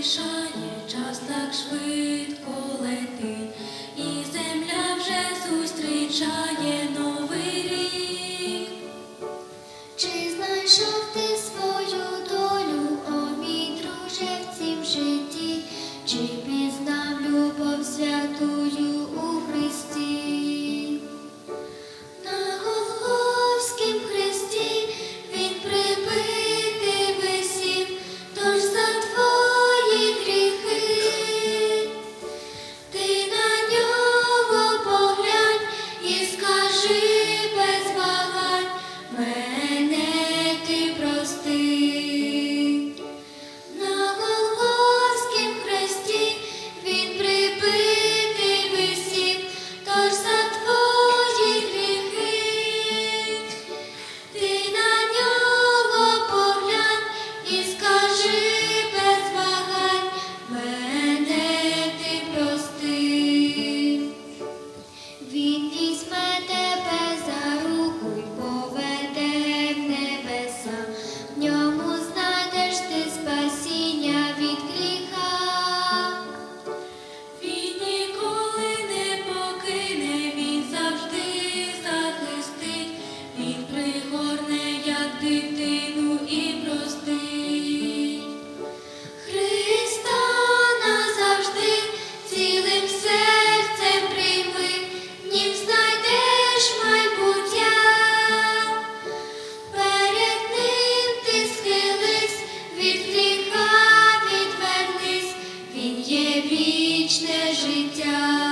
поспішає, час так швидко Amen. життя.